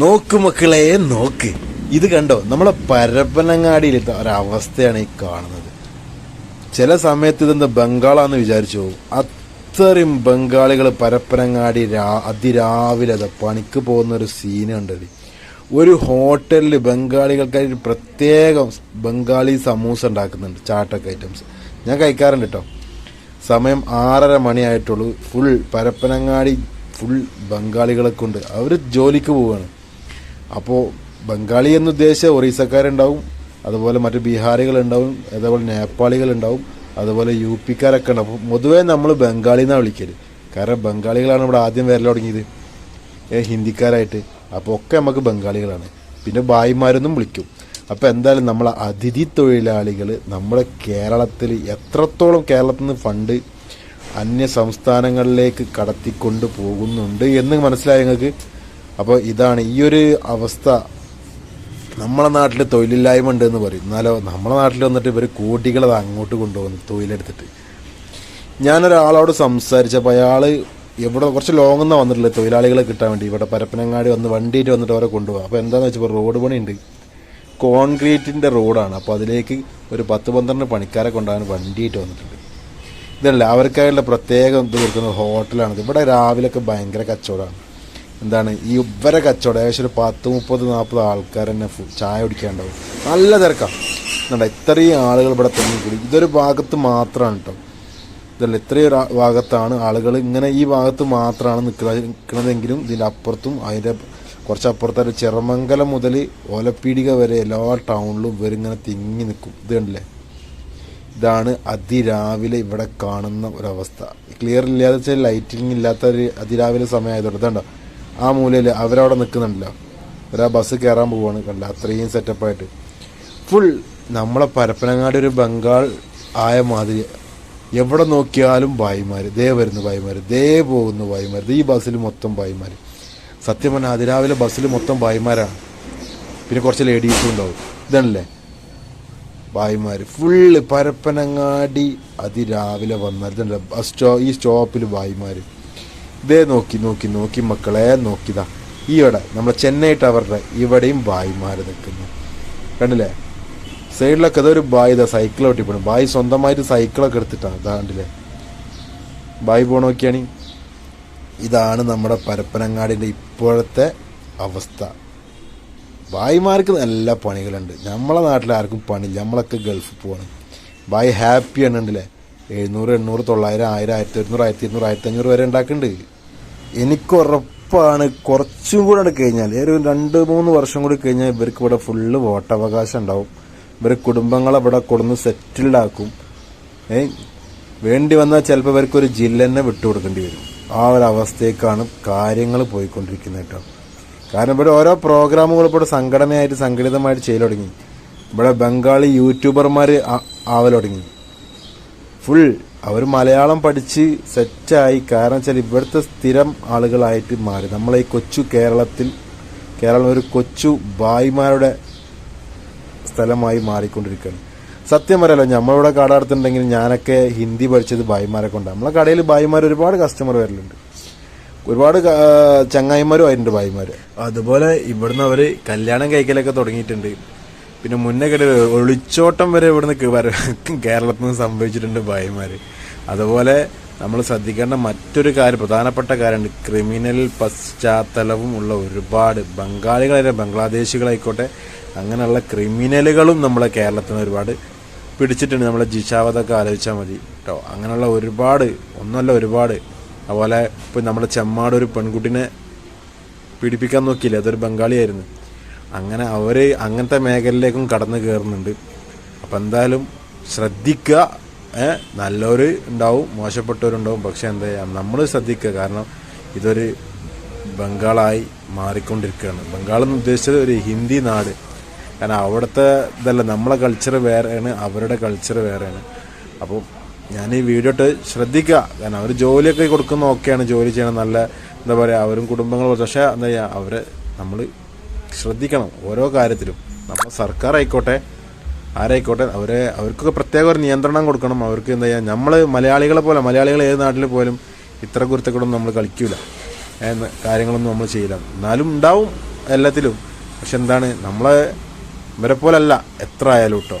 നോക്ക് മക്കളെ നോക്ക്. ഇത് കണ്ടോ? നമ്മളെ പരപ്പനങ്ങാടിയിലത്തെ ഒരവസ്ഥയാണ് ഈ കാണുന്നത്. ചില സമയത്ത് ഇതെന്താ ബംഗാളാന്ന് വിചാരിച്ചു? അത്രയും ബംഗാളികൾ പരപ്പനങ്ങാടി രാ അതിരാവിലെ അതാ പണിക്ക് പോകുന്ന ഒരു സീൻ കണ്ടടി ഒരു ഹോട്ടലിൽ ബംഗാളികൾക്കായി ഒരു പ്രത്യേകം ബംഗാളി സമൂസ ഉണ്ടാക്കുന്നുണ്ട് ചാട്ടൊക്കെ ഐറ്റംസ്. ഞാൻ കഴിക്കാറുണ്ട് കേട്ടോ സമയം ആറര മണിയായിട്ടുള്ളൂ. ഫുൾ പരപ്പനങ്ങാടി ഫുൾ ബംഗാളികളെ കൊണ്ട് അവർ ജോലിക്ക് പോവുകയാണ് അപ്പോൾ ബംഗാളി എന്ന് ഉദ്ദേശിച്ച ഒറീസക്കാരുണ്ടാവും അതുപോലെ മറ്റു ബീഹാറികളുണ്ടാവും അതേപോലെ നേപ്പാളികളുണ്ടാവും അതുപോലെ യു പിക്കാരൊക്കെ ഉണ്ടാവും. അപ്പോൾ പൊതുവേ നമ്മൾ ബംഗാളി എന്നാണ് വിളിക്കൽ. കാരണം ബംഗാളികളാണ് ഇവിടെ ആദ്യം വരൽ തുടങ്ങിയത് ഹിന്ദിക്കാരായിട്ട്. അപ്പോൾ ഒക്കെ നമുക്ക് ബംഗാളികളാണ്. പിന്നെ ഭായിമാരെന്നും വിളിക്കും. അപ്പോൾ എന്തായാലും നമ്മളെ അതിഥി തൊഴിലാളികൾ നമ്മുടെ കേരളത്തിൽ എത്രത്തോളം കേരളത്തിൽ നിന്ന് ഫണ്ട് അന്യ സംസ്ഥാനങ്ങളിലേക്ക് കടത്തിക്കൊണ്ട് പോകുന്നുണ്ട് എന്ന് മനസ്സിലായി ഞങ്ങൾക്ക് അപ്പോൾ ഇതാണ് ഈ ഒരു അവസ്ഥ. നമ്മളെ നാട്ടിൽ തൊഴിലില്ലായ്മ ഉണ്ട് എന്ന് പറയും. എന്നാലോ നമ്മളെ നാട്ടിൽ വന്നിട്ട് ഇവർ കോടികളത് അങ്ങോട്ട് കൊണ്ടുപോകുന്നു തൊഴിലെടുത്തിട്ട്. ഞാനൊരാളോട് സംസാരിച്ചപ്പോൾ അയാൾ ഇവിടെ കുറച്ച് ലോങ് നിന്നാണ് വന്നിട്ടുള്ളത് തൊഴിലാളികളെ കിട്ടാൻ വേണ്ടി. ഇവിടെ പരപ്പനങ്ങാടി വന്ന് വണ്ടിയിട്ട് വന്നിട്ട് അവരെ കൊണ്ടുപോകാം. അപ്പോൾ എന്താണെന്ന് വെച്ചപ്പോൾ റോഡ് പണിയുണ്ട്. കോൺക്രീറ്റിന്റെ റോഡാണ്. അപ്പോൾ അതിലേക്ക് ഒരു പത്ത് പന്ത്രണ്ട് പണിക്കാരെ കൊണ്ടുപോകാൻ വണ്ടിയിട്ട് വന്നിട്ടുണ്ട്. ഇതല്ല അവർക്കായുള്ള പ്രത്യേകം ഇത് കൊടുക്കുന്ന ഹോട്ടലാണിത് ഇവിടെ രാവിലെയൊക്കെ ഭയങ്കര കച്ചവടമാണ്. എന്താണ് ഈ ഇവരെ കച്ചവടം ഏകദേശം ഒരു പത്ത് മുപ്പത് നാൽപ്പത് ആൾക്കാർ തന്നെ ചായ കുടിക്കാണ്ടാവും നല്ല തിരക്കാണ് എന്താ ഇത്രയും ആളുകൾ ഇവിടെ തന്നെ കൂടി ഇതൊരു ഭാഗത്ത് മാത്രമാണ് കേട്ടോ ഇതല്ല ഇത്രയും ഭാഗത്താണ് ആളുകൾ ഇങ്ങനെ ഈ ഭാഗത്ത് മാത്രമാണ് നിൽക്കുന്നത് നിൽക്കുന്നതെങ്കിലും ഇതിന്റെ അപ്പുറത്തും അതിന്റെ അപ്പുറത്തൊരു ചെറുമംഗലം മുതൽ ഓലപ്പീടിക വരെ എല്ലാ ടൗണിലും ഇവരിങ്ങനെ തിങ്ങി നിൽക്കും ഇത് കണ്ടില്ലേ? ഇതാണ് അതിരാവിലെ ഇവിടെ കാണുന്ന ഒരവസ്ഥ. ക്ലിയർ ഇല്ലാതെ വെച്ചാൽ ലൈറ്റിംഗ് ഇല്ലാത്ത ഒരു അതിരാവിലെ സമയമായതുകൊണ്ട്. ഇതുണ്ടോ ആ മൂലയിൽ അവരവിടെ നിൽക്കുന്നുണ്ടല്ലോ ഒരാ ബസ് കയറാൻ പോവാണ്. കണ്ട? അത്രയും സെറ്റപ്പായിട്ട്. ഫുൾ നമ്മളെ പരപ്പനങ്ങാടി ഒരു ബംഗാൾ ആയ മാതിരി. എവിടെ നോക്കിയാലും ഭായിമാർ ദേ വരുന്നു ഭായിമാർ ദേ പോകുന്നു ഭായിമാർ ഈ ബസ്സിൽ മൊത്തം ഭായിമാർ സത്യം പറഞ്ഞാൽ അതിരാവിലെ ബസ്സിൽ മൊത്തം ഭായിമാരാണ്. പിന്നെ കുറച്ച് ലേഡീസും ഉണ്ടാവും. ഇതാണല്ലേ ഭായിമാർ ഫുള്ള് പരപ്പനങ്ങാടി അതിരാവിലെ വന്നാൽ ഇതുണ്ടല്ലോ ബസ് സ്റ്റോ ഈ സ്റ്റോപ്പിൽ ഭായിമാർ ഇതേ നോക്കി നോക്കി നോക്കി മക്കളെ നോക്കിതാ. ഈയിടെ നമ്മളെ ചെന്നൈ ടവറിന്റെ ഇവിടെയും ബായിമാർ നിൽക്കുന്നു. കണ്ടില്ലേ? സൈഡിലൊക്കെ അതൊരു ബായ് ഇതാ സൈക്കിൾ ഒട്ടിപ്പോണം ബായ് സ്വന്തമായിട്ട് സൈക്കിളൊക്കെ എടുത്തിട്ടാണ് ഇതാ കണ്ടില്ലേ? ബായ് പോണോക്കിയാണ് ഇതാണ് നമ്മുടെ പരപ്പനങ്ങാടിന്റെ ഇപ്പോഴത്തെ അവസ്ഥ. ഭായിമാർക്ക് നല്ല പണികളുണ്ട്. നമ്മളെ നാട്ടിൽ ആർക്കും പണിയില്ല. നമ്മളൊക്കെ ഗൾഫിൽ പോവാണ്. ഭായ് ഹാപ്പി ആണ് ഉണ്ടല്ലേ എഴുന്നൂറ് എണ്ണൂറ് തൊള്ളായിരം ആയിരം ആയിരത്തി ഒരുന്നൂറ് ആയിരത്തി ഇരുന്നൂറ് ആയിരത്തി അഞ്ഞൂറ് വരെ ഉണ്ടാക്കുന്നുണ്ട് എനിക്ക് ഉറപ്പാണ് കുറച്ചും കൂടെ അടുത്ത് കഴിഞ്ഞാൽ ഒരു രണ്ട് മൂന്ന് വർഷം കൂടി കഴിഞ്ഞാൽ ഇവർക്ക് ഇവിടെ ഫുള്ള് വോട്ടവകാശം ഉണ്ടാവും. ഇവർ കുടുംബങ്ങളെ ഇവിടെ കൊടുന്ന് സെറ്റിൽഡ് ആക്കും. ഏ? വേണ്ടി വന്നാൽ ചിലപ്പോൾ ഇവർക്ക് ഒരു ജില്ല തന്നെ വിട്ടുകൊടുക്കേണ്ടി വരും. ആ ഒരു അവസ്ഥയ്ക്കാണ് കാര്യങ്ങൾ പോയിക്കൊണ്ടിരിക്കുന്നത് കേട്ടോ. കാരണം ഇവിടെ ഓരോ പ്രോഗ്രാമുകൾ ഇവിടെ സംഘടനയായിട്ട് സംഘടിതമായിട്ട് ചെയ്യൽ തുടങ്ങി. ഇവിടെ ബംഗാളി യൂട്യൂബർമാർ ആവൽ തുടങ്ങി. ഫുൾ അവർ മലയാളം പഠിച്ച് സെറ്റായി കാരണം വെച്ചാൽ ഇവിടുത്തെ സ്ഥിരം ആളുകളായിട്ട് മാറി. നമ്മളെ ഈ കൊച്ചു കേരളത്തിൽ കേരളം ഒരു കൊച്ചു ബായിമാരുടെ സ്ഥലമായി മാറിക്കൊണ്ടിരിക്കുകയാണ്. സത്യം പറയാലോ നമ്മളിവിടെ കട അടുത്തുണ്ടെങ്കിൽ ഞാനൊക്കെ ഹിന്ദി പഠിച്ചത് ഭായിമാരെ കൊണ്ടാണ്. നമ്മളെ കടയിൽ ഭായിമാർ ഒരുപാട് കസ്റ്റമർ വരലുണ്ട്. ഒരുപാട് ചങ്ങായിമാരും ആയിട്ടുണ്ട് ഭായിമാർ അതുപോലെ ഇവിടുന്ന് അവർ കല്യാണം കഴിക്കലൊക്കെ തുടങ്ങിയിട്ടുണ്ട്. പിന്നെ മുന്നേ കേട്ട് ഒളിച്ചോട്ടം വരെ ഇവിടുന്ന് കേരളത്തിൽ നിന്ന് സംഭവിച്ചിട്ടുണ്ട് ഭായിമാർ അതുപോലെ നമ്മൾ ശ്രദ്ധിക്കേണ്ട മറ്റൊരു കാര്യം പ്രധാനപ്പെട്ട കാര്യമുണ്ട് ക്രിമിനൽ പശ്ചാത്തലവും ഉള്ള ഒരുപാട് ബംഗാളികളായ ബംഗ്ലാദേശികളായിക്കോട്ടെ അങ്ങനെയുള്ള ക്രിമിനലുകളും നമ്മളെ കേരളത്തിൽ നിന്ന് ഒരുപാട് പിടിച്ചിട്ടുണ്ട്. നമ്മളെ ജിഷാവതൊക്കെ ആലോചിച്ചാൽ മതി കേട്ടോ അങ്ങനെയുള്ള ഒരുപാട് ഒന്നല്ല ഒരുപാട്. അതുപോലെ ഇപ്പം നമ്മുടെ ചെമ്മാട് ഒരു പെൺകുട്ടിനെ പീഡിപ്പിക്കാൻ നോക്കിയില്ലേ? അതൊരു ബംഗാളിയായിരുന്നു. അങ്ങനെ അവർ അങ്ങനത്തെ മേഖലയിലേക്കും കടന്നു കയറുന്നുണ്ട് അപ്പം എന്തായാലും ശ്രദ്ധിക്കുക നല്ലവർ ഉണ്ടാവും മോശപ്പെട്ടവരുണ്ടാവും. പക്ഷേ എന്താ ചെയ്യുക നമ്മൾ ശ്രദ്ധിക്കുക കാരണം ഇതൊരു ബംഗാളായി മാറിക്കൊണ്ടിരിക്കുകയാണ്. ബംഗാൾ എന്ന് ഉദ്ദേശിച്ചത് ഒരു ഹിന്ദി നാട്. കാരണം അവിടുത്തെ ഇതല്ല നമ്മളെ കൾച്ചർ വേറെയാണ് അവരുടെ കൾച്ചർ വേറെയാണ്. അപ്പോൾ ഞാൻ ഈ വീഡിയോ ഇട്ട് ശ്രദ്ധിക്കുക കാരണം അവർ ജോലിയൊക്കെ കൊടുക്കുന്ന ഓക്കെയാണ്. ജോലി ചെയ്യണം നല്ല എന്താ പറയുക അവരും കുടുംബങ്ങളും. പക്ഷേ എന്താ ചെയ്യുക അവരെ നമ്മൾ ശ്രദ്ധിക്കണം ഓരോ കാര്യത്തിലും. നമ്മൾ സർക്കാർ ആയിക്കോട്ടെ ആരായിക്കോട്ടെ അവരെ അവർക്കൊക്കെ പ്രത്യേക ഒരു നിയന്ത്രണം കൊടുക്കണം. അവർക്ക് എന്താ ചെയ്യുക നമ്മൾ മലയാളികളെ പോലെ മലയാളികൾ ഏത് നാട്ടിൽ പോലും ഇത്ര കുരുത്തക്കൂടൊന്നും നമ്മൾ കളിക്കൂല. എന്ന കാര്യങ്ങളൊന്നും നമ്മൾ ചെയ്യില്ല. എന്നാലും ഉണ്ടാവും എല്ലാത്തിലും. പക്ഷെ എന്താണ് നമ്മളെ ഇവരെ പോലല്ല എത്ര ആയാലും കേട്ടോ